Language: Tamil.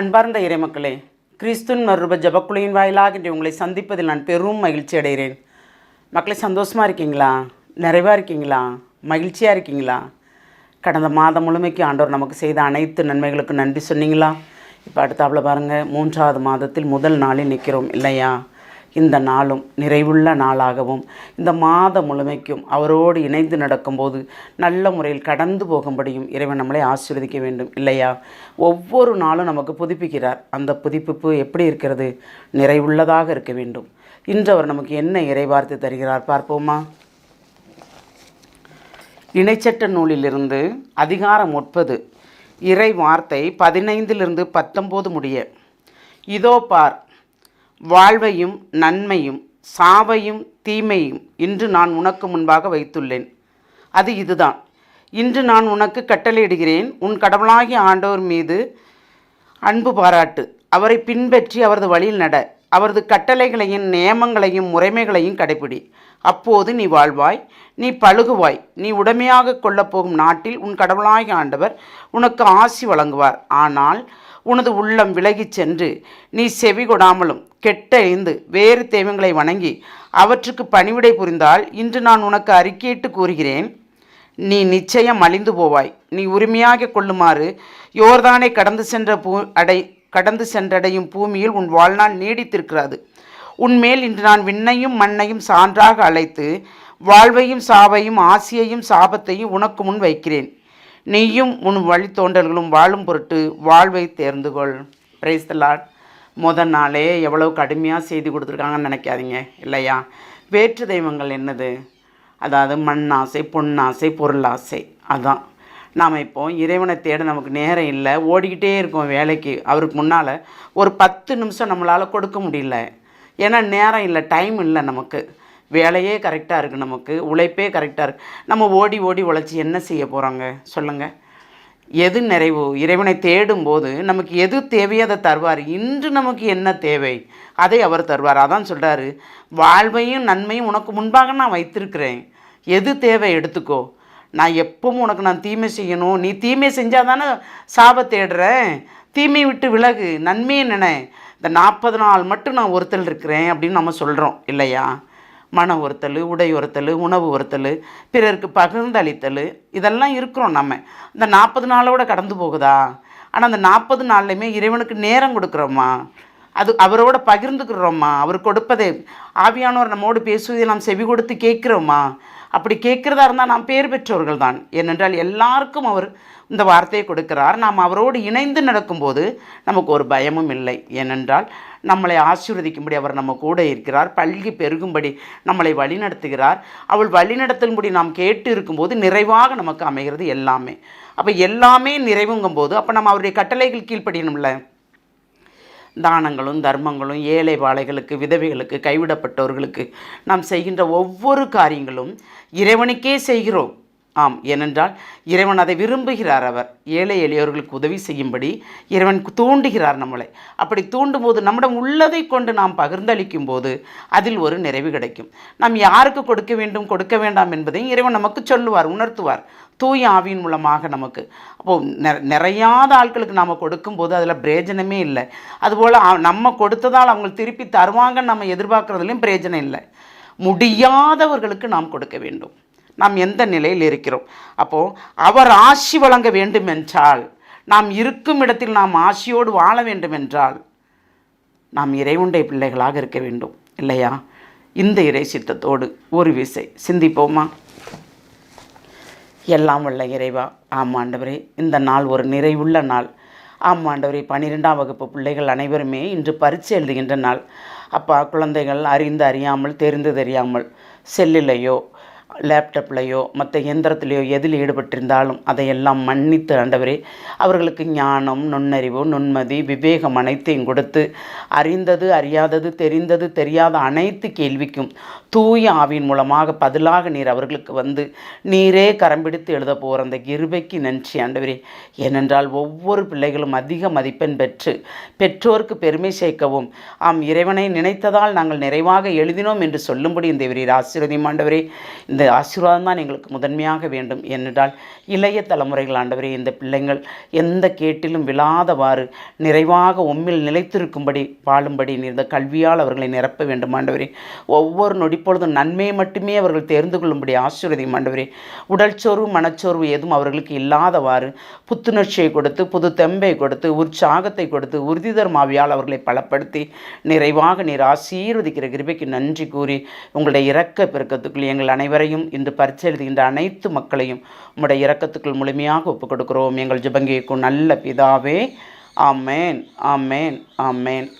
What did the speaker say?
அன்பார்ந்த இறைமக்களே கிறிஸ்துவின் மறுரூப ஜபக்குழுவின் வாயிலாக இன்று உங்களை சந்திப்பதில் நான் பெரும் மகிழ்ச்சி அடைகிறேன். மக்களே சந்தோஷமாக இருக்கீங்களா? நிறைவாக இருக்கீங்களா? மகிழ்ச்சியாக இருக்கீங்களா? கடந்த மாதம் முழுமைக்கு ஆண்டவர் நமக்கு செய்த அனைத்து நன்மைகளுக்கும் நன்றி சொன்னீங்களா? இப்போ அடுத்தாப்புல பாருங்கள் மூன்றாவது மாதத்தில் முதல் நாளில் நிற்கிறோம் இல்லையா? இந்த நாளும் நிறைவுள்ள நாளாகவும் இந்த மாதம் முழுமைக்கும் அவரோடு இணைந்து நடக்கும்போது நல்ல முறையில் கடந்து போகும்படியும் இறைவன் நம்மளை ஆசீர்வதிக்க வேண்டும் இல்லையா? ஒவ்வொரு நாளும் நமக்கு புதுப்பிக்கிறார். அந்த புதுப்பிப்பு எப்படி இருக்கிறது? நிறைவுள்ளதாக இருக்க வேண்டும். இன்று அவர் நமக்கு என்ன இறைவார்த்தை தருகிறார் பார்ப்போமா? இணைச்சட்ட நூலிலிருந்து அதிகாரம் முப்பது இறை வார்த்தை பதினைந்திலிருந்து பத்தொம்போது முடிய இதோ பார் வாழ்வையும் நன்மையும் சாவையும் தீமையும் இன்று நான் உனக்கு முன்பாக வைத்துள்ளேன். அது இதுதான். இன்று நான் உனக்கு கட்டளையிடுகிறேன். உன் கடவுளாகிய ஆண்டவர் மீது அன்பு பாராட்டு. அவரை பின்பற்றி அவரது வழியில் நட. அவரது கட்டளைகளையும் நியமங்களையும் முறைமைகளையும் கடைப்பிடி அப்போது நீ வாழ்வாய். நீ பழுகுவாய். நீ உடமையாக கொள்ளப் போகும் நாட்டில் உன் கடவுளாகிய ஆண்டவர் உனக்கு ஆசி வழங்குவார். ஆனால் உனது உள்ளம் விலகிச் சென்று நீ செவி கொடாமலும் கெட்டழிந்து வேறு தெய்வங்களை வணங்கி அவற்றுக்கு பணிவிடை புரிந்தால் இன்று நான் உனக்கு அறிக்கையிட்டு கூறுகிறேன். நீ நிச்சயம் அழிந்து போவாய். நீ உரிமையாக கொள்ளுமாறு யோர்தானை கடந்து சென்ற பூ அடை கடந்து சென்றடையும் பூமியில் உன் வாழ்நாள் நீடித்திருக்கிறது. உன்மேல் இன்று நான் விண்ணையும் மண்ணையும் சான்றாக அழைத்து வாழ்வையும் சாவையும் ஆசியையும் சாபத்தையும் உனக்கு முன் வைக்கிறேன். நீயும் உன் வழித்தோன்றல்களும் வாழும் பொருட்டு வாழ்வை தேர்ந்து கொள் பிரைஸ் லார்ட் முத நாளே எவ்வளவு கடுமையாக செய்தி கொடுத்துருக்காங்கன்னு நினைக்காதீங்க இல்லையா? வேற்று தெய்வங்கள் என்னது? அதாவது மண்ணாசை பொன்னாசை பொருளாசை. அதான். நாம் இப்போ இறைவனை தேட நமக்கு நேரம் இல்லை. ஓடிக்கிட்டே இருக்கோம் வேலைக்கு. அவருக்கு முன்னால் ஒரு பத்து நிமிஷம் நம்மளால் கொடுக்க முடியல. ஏன்னா நேரம் இல்லை டைம் இல்லை நமக்கு. வேலையே கரெக்டாக இருக்குது நமக்கு உழைப்பே கரெக்டாக இருக்குது நம்ம ஓடி ஓடி உழைச்சி என்ன செய்ய போகிறாங்க சொல்லுங்கள் எது நிறைவு? இறைவனை தேடும்போது நமக்கு எது தேவையோ அதை தருவார். இன்று நமக்கு என்ன தேவை? அதை அவர் தருவார். அதான் சொல்கிறாரு வாழ்வையும் நன்மையும் உனக்கு முன்பாக நான் வைத்திருக்கிறேன். எது தேவை எடுத்துக்கோ. நான் எப்பவும் உனக்கு நான் தீமை செய்யணும். நீ தீமை செஞ்சால் தானே சாப தேடுறேன். தீமை விட்டு விலகு. நன்மையை நினை. இந்த நாற்பது நாள் மட்டும் நான் ஒருத்தல் இருக்கிறேன் அப்படின்னு நம்ம சொல்கிறோம் இல்லையா? மன ஒருத்தல் உடை ஒருத்தல் உணவு ஒருத்தல் பிறருக்கு பகிர்ந்தளித்தல் இதெல்லாம் இருக்கிறோம் நம்ம. இந்த நாற்பது நாளோட கடந்து போகுதா? ஆனால் அந்த நாற்பது நாள்லையுமே இறைவனுக்கு நேரம் கொடுக்குறோமா? அது அவரோட பகிர்ந்துக்கிறோமா? அவர் கொடுப்பதை ஆவியானவர் நம்மோடு பேசுவதை நாம் செவி கொடுத்து கேட்குறோமா? அப்படி கேட்குறதா இருந்தால் நாம் பேர் பெற்றவர்கள் தான் ஏனென்றால் எல்லாருக்கும் அவர் இந்த வார்த்தையை கொடுக்கிறார். நாம் அவரோடு இணைந்து நடக்கும்போது நமக்கு ஒரு பயமும் இல்லை. ஏனென்றால் நம்மளை ஆசீர்வதிக்கும்படி அவர் நம்ம கூட இருக்கிறார். பல்கி பெருகும்படி நம்மளை வழிநடத்துகிறார். அவள் வழிநடத்தும்படி நாம் கேட்டு இருக்கும்போது நிறைவாக நமக்கு அமைகிறது எல்லாமே. அப்போ எல்லாமே நிறைவுங்கும் போது அப்போ நம்ம அவருடைய கட்டளைகள் கீழ்ப்படியணும்ல? தானங்களும் தர்மங்களும் ஏழை வாழைகளுக்கு விதவைகளுக்கு கைவிடப்பட்டவர்களுக்கு நாம் செய்கின்ற ஒவ்வொரு காரியங்களும் இறைவனுக்கே செய்கிறோம். ஆம் ஏனென்றால் இறைவன் அதை விரும்புகிறார் அவர். ஏழை எளியவர்களுக்கு உதவி செய்யும்படி இறைவன் தூண்டுகிறார் நம்மளை. அப்படி தூண்டும் போது நம்மிடம் உள்ளதை கொண்டு நாம் பகிர்ந்தளிக்கும் போது அதில் ஒரு நிறைவு கிடைக்கும். நாம் யாருக்கு கொடுக்க வேண்டும் கொடுக்க வேண்டாம் என்பதையும் இறைவன் நமக்கு சொல்லுவார் உணர்த்துவார். தூய ஆவியின் மூலமாக நமக்கு. அப்போது நெ நிறையாத ஆட்களுக்கு நாம் கொடுக்கும்போது அதில் பிரயோஜனமே இல்லை. அதுபோல் நம்ம கொடுத்ததால் அவங்க திருப்பி தருவாங்கன்னு நம்ம எதிர்பார்க்குறதுலையும் பிரயோஜனம் இல்லை. முடியாதவர்களுக்கு நாம் கொடுக்க வேண்டும். நாம் எந்த நிலையில் இருக்கிறோம்? அப்போது அவர் ஆசி வழங்க வேண்டும் என்றால் நாம் இருக்கும் இடத்தில் நாம் ஆசியோடு வாழ வேண்டும் என்றால் நாம் இறைவுண்டை பிள்ளைகளாக இருக்க வேண்டும். இல்லையா? இந்த இறை சித்தத்தோடு ஒரு விசை. சிந்திப்போமா? எல்லாம் வல்ல இறைவா. ஆம் இந்த நாள் ஒரு நிறைவுள்ள நாள். ஆம் பன்னிரெண்டாம் வகுப்பு பிள்ளைகள் அனைவருமே இன்று பரிச்சு எழுதுகின்ற நாள். அப்பா குழந்தைகள் அறிந்து அறியாமல் தெரிந்து தெரியாமல் செல்லிலையோ லேப்டாப்லேயோ மற்ற எந்திரத்திலேயோ எதில் ஈடுபட்டிருந்தாலும் அதையெல்லாம் மன்னித்து ஆண்டவரே அவர்களுக்கு ஞானம் நுண்ணறிவு நுண்மதி விவேகம் அனைத்தையும் கொடுத்து அறிந்தது அறியாதது தெரிந்தது தெரியாத அனைத்து கேள்விக்கும் தூய ஆவியின் மூலமாக பதிலாக நீர் அவர்களுக்கு வந்து நீரே கரம்பிடித்து எழுத போகிற அந்த கிருபைக்கு நன்றி ஆண்டவரே. ஏனென்றால் ஒவ்வொரு பிள்ளைகளும் அதிக மதிப்பெண் பெற்று பெற்றோருக்கு பெருமை சேர்க்கவும் ஆம் இறைவனை நினைத்ததால் நாங்கள் நிறைவாக எழுதினோம் என்று சொல்லும்படி இந்த இவரீர் ஆசீர்வதியும் ஆண்டவரே. இந்த இந்த ஆசீர்வாதம் தான் எங்களுக்கு முதன்மையாக வேண்டும் என்றால் இளைய தலைமுறைகள் ஆண்டவரே இந்த பிள்ளைங்கள் எந்த கேட்டிலும் விழாதவாறு நிறைவாக உம்மில் நிலைத்திருக்கும்படி வாழும்படி இந்த கல்வியால் அவர்களை நிரப்ப வேண்டும் ஆண்டவரே. ஒவ்வொரு நொடிப்பொழுதும் நன்மையை மட்டுமே அவர்கள் தெரிந்து கொள்ளும்படி ஆசீர்வதியும் ஆண்டவரே. உடல் சோர்வு மனச்சோர்வு எதுவும் அவர்களுக்கு இல்லாதவாறு புத்துணர்ச்சியை கொடுத்து புது தெம்பை கொடுத்து உற்சாகத்தை கொடுத்து உறுதிதர் மாவியால் அவர்களை பலப்படுத்தி நிறைவாக நீர் ஆசீர்வதிக்கிற கிருபைக்கு நன்றி கூறி உங்களுடைய இறக்க பெருக்கத்துக்குள் எங்கள் அனைவரையும் இன்று பரிச்சை எழுதுகின்ற அனைத்து மக்களையும் உம்முடைய இறக்கத்துக்குள் முழுமையாக ஒப்புக் கொடுக்கிறோம். எங்கள் ஜெபங்கேக்கும் நல்ல பிதாவே. ஆமேன். ஆமேன். ஆமேன்.